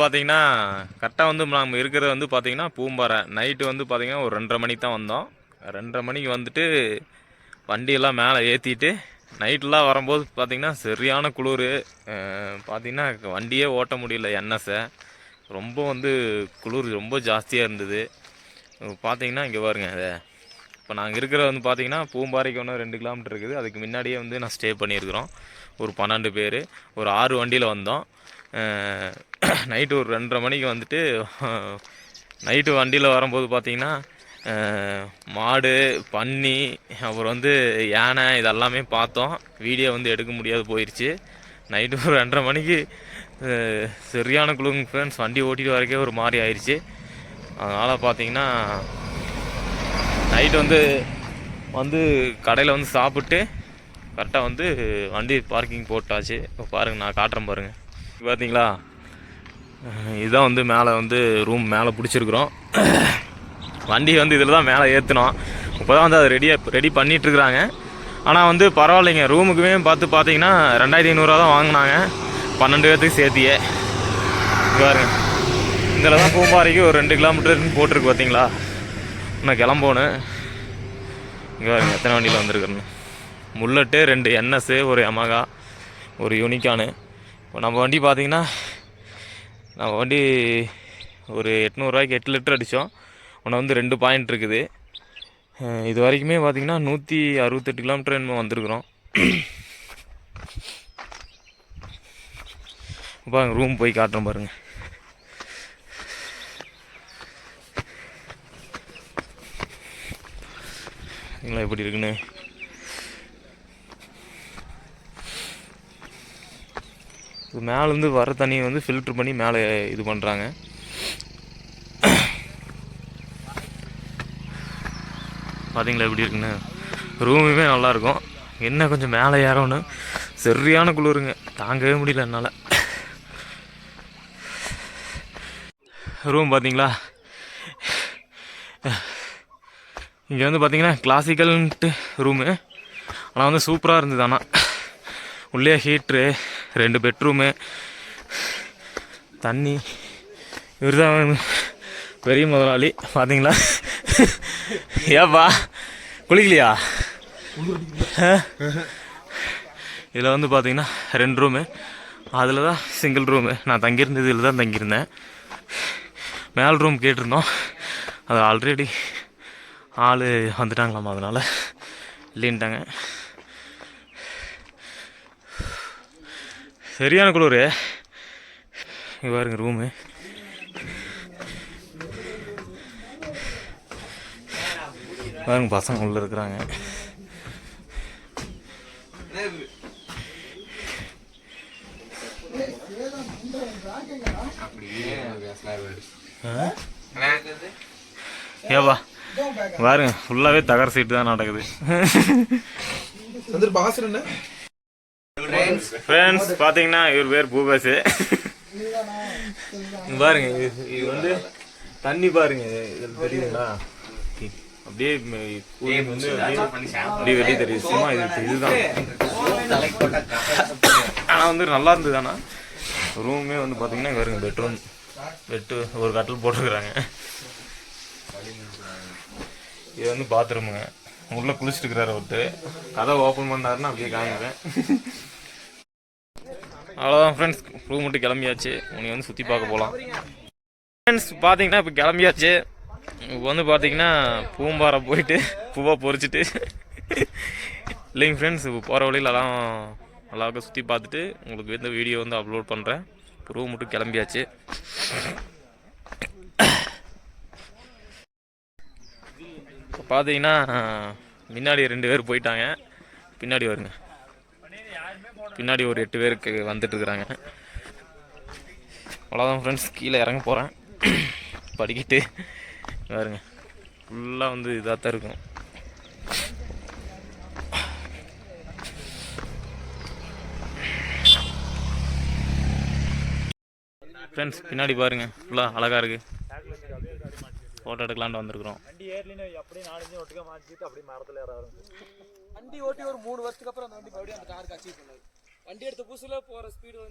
பார்த்தீங்கன்னா கரெக்டாக வந்து நம்ம இருக்கிறது வந்து பார்த்தீங்கன்னா பூம்பாறை. நைட்டு வந்து பார்த்தீங்கன்னா ஒரு ரெண்டரை மணிக்கு தான் வந்தோம். ரெண்டரை மணிக்கு வந்துட்டு வண்டியெல்லாம் மேலே ஏற்றிட்டு நைட்லாம் வரும்போது பார்த்திங்கன்னா சரியான குளிர். பார்த்திங்கன்னா வண்டியே ஓட்ட முடியல என்எஸ்ஸை. ரொம்ப வந்து குளிர் ரொம்ப ஜாஸ்தியாக இருந்தது. பார்த்திங்கன்னா இங்கே பாருங்க. அதை இப்போ நாங்கள் இருக்கிறது வந்து பார்த்திங்கன்னா பூம்பாறைக்கு ஒன்று ரெண்டு கிலோமீட்டர் இருக்குது. அதுக்கு முன்னாடியே வந்து நான் ஸ்டே பண்ணியிருக்கிறோம். ஒரு பன்னெண்டு பேர். ஒரு ஆறு வண்டியில் வந்தோம். நைட்டு ஒரு ரெண்டரை மணிக்கு வந்துட்டு நைட்டு வண்டியில் வரும்போது பார்த்திங்கன்னா மாடு பன்னி அப்புறம் வந்து யானை இதெல்லாமே பார்த்தோம். வீடியோ வந்து எடுக்க முடியாது போயிடுச்சு நைட்டு ஒரு ரெண்டரை மணிக்கு சரியான குளுங்க ஃப்ரெண்ட்ஸ் வண்டி ஓட்டிட்டு வரக்கே ஒரு மாதிரி ஆயிடுச்சு அதனால் பார்த்தீங்கன்னா நைட் வந்து வந்து கடையில் வந்து சாப்பிட்டு கரெக்டாக வந்து வண்டி பார்க்கிங் போட்டாச்சு. இப்போ பாருங்கள் நான் காட்டுறேன் பாருங்கள் பார்த்தீங்களா இதுதான் வந்து மேலே வந்து ரூம் மேலே பிடிச்சிருக்குறோம். வண்டி வந்து இதில் தான் மேலே ஏற்றினோம் இப்போ தான் வந்து அதை ரெடியாக ரெடி பண்ணிகிட்ருக்குறாங்க ஆனால் வந்து பரவாயில்லைங்க ரூமுக்குமே பார்த்து பார்த்தீங்கன்னா ரெண்டாயிரத்தி ஐநூறுரூவா தான் வாங்கினாங்க. பன்னெண்டு பேர்த்துக்கு சேர்த்தியே. பாருங்க. இதில் தான் பூம்பாறைக்கு ஒரு ரெண்டு கிலோமீட்டர்னு போட்டிருக்கு பார்த்தீங்களா நான் கிளம்போணும் இங்கே பாருங்க எத்தனை வண்டியில் வந்திருக்குறேன்னு முல்லட்டு ரெண்டு என்எஸ்ஸு ஒரு எமகா ஒரு யூனிக்கானு இப்போ நம்ம வண்டி பார்த்தீங்கன்னா நம்ம வண்டி ஒரு எட்நூறுரூவாய்க்கு எட்டு லிட்டர் அடித்தோம். ஒன்று வந்து ரெண்டு பாயிண்ட் இருக்குது. இது வரைக்குமே பார்த்தீங்கன்னா நூற்றி அறுபத்தெட்டு கிலோமீட்டர் என்னமோ வந்திருக்குறோம். பாருங்க ரூம் போய் காட்டுறோம் பாருங்கள் பார்த்தீங்களா எப்படி இருக்குன்னு. இது மேலேருந்து வர தண்ணியை வந்து ஃபில்ட்ரு பண்ணி மேலே இது பண்ணுறாங்க பார்த்தீங்களா எப்படி இருக்குன்னு? ரூமுமே நல்லாயிருக்கும் என்ன கொஞ்சம் மேலே ஏறணும் சரியான குளிருங்க. தாங்கவே முடியல என்னால். ரூம் பார்த்தீங்களா இங்கே வந்து பார்த்தீங்கன்னா கிளாசிக்கல்ன்ட்டு ரூமு ஆனால் வந்து சூப்பராக இருந்தது ஆனால் உள்ளே ஹீட்ரு ரெண்டு பெட்ரூமு தண்ணி. இவர் தான் பெரிய முதலாளி பார்த்தீங்களா ஏப்பா குளிக்கலையா? இதில் வந்து பார்த்தீங்கன்னா ரெண்டு ரூமு. அதில் தான் சிங்கிள் ரூமு நான் தங்கியிருந்தது இதில் தான் தங்கியிருந்தேன். மேல் ரூம் கேட்டிருந்தோம். அது ஆல்ரெடி ஆள் வந்துட்டாங்களாமா அதனால்? இல்லைன்ட்டாங்க. சரியான குளிர். இங்க பாருங்க ரூமு பாருங்க பசங்க உள்ள இருக்கிறாங்க. ஏவா பாருங்க ஃபுல்லாகவே தகர சீட்டு தான் நடக்குது. வந்துரு பாஸ் என்ன? ஃப்ரெண்ட்ஸ் பார்த்தீங்கன்னா இவர் பேர் பூபேஷ் இங்க பாருங்க இது இது வந்து தண்ணி பாருங்க இது தெரியுதுங்களா? அப்படியே வந்து அப்படியே வெளியே தெரியுது. சும்மா இது இதுதான். ஆனால் வந்து நல்லா இருந்தது ஆனால் ரூமே வந்து பார்த்தீங்கன்னா இங்க பாருங்க பெட்ரூம் பெட்டு ஒரு கட்டில் போட்டிருக்கிறாங்க. இது வந்து பாத்ரூமுங்க உள்ள குளிச்சுட்டு இருக்கிறாரு ஒருத்தர் கதை ஓப்பன் பண்ணாருன்னா அப்படியே காமிக்கிறேன் அவ்வளோதான் ஃப்ரெண்ட்ஸ் ரூம் மட்டும் கிளம்பியாச்சு. உனக்கு வந்து சுற்றி பார்க்க போகலாம் ஃப்ரெண்ட்ஸ் பார்த்தீங்கன்னா இப்போ கிளம்பியாச்சு. இப்போ வந்து பார்த்தீங்கன்னா பூம்பாறை போயிட்டு பூவை பொறிச்சிட்டு இல்லைங்க ஃப்ரெண்ட்ஸ் இப்போ போகிற வழியிலலாம் நல்லாவுக்கு சுற்றி பார்த்துட்டு உங்களுக்கு இந்த வீடியோ வந்து அப்லோட் பண்ணுறேன் ரூம் மட்டும் கிளம்பியாச்சு. இப்போ பார்த்தீங்கன்னா முன்னாடி ரெண்டு பேர் போயிட்டாங்க. பின்னாடி வருங்க. பின்னாடி ஒரு எட்டு பேருக்கு வந்துட்டுருக்குறாங்க அவ்வளோதான் ஃப்ரெண்ட்ஸ் கீழே இறங்க போகிறேன் படிக்கிட்டு பாருங்க. ஃபுல்லாக வந்து இதாக தான் இருக்கும். ஃப்ரெண்ட்ஸ் பின்னாடி பாருங்க. ஃபுல்லாக அழகாக இருக்குது ஃபோட்டோ எடுக்கலான்ட்டு வந்திருக்கிறோம். வண்டி ஏர்லின்னு அப்படியே நாலஞ்சு ஒட்டுக்கா மாட்டிட்டு அப்படியே மரத்தில் ஏற வண்டி ஓட்டி ஒரு மூணு வருஷத்துக்கு அப்புறம் அந்த வண்டி மறுபடியும் அந்த காருக்கு அச்சீவ் பண்ணாது வண்டி எடுத்த புதுசுல போற ஸ்பீடு வந்து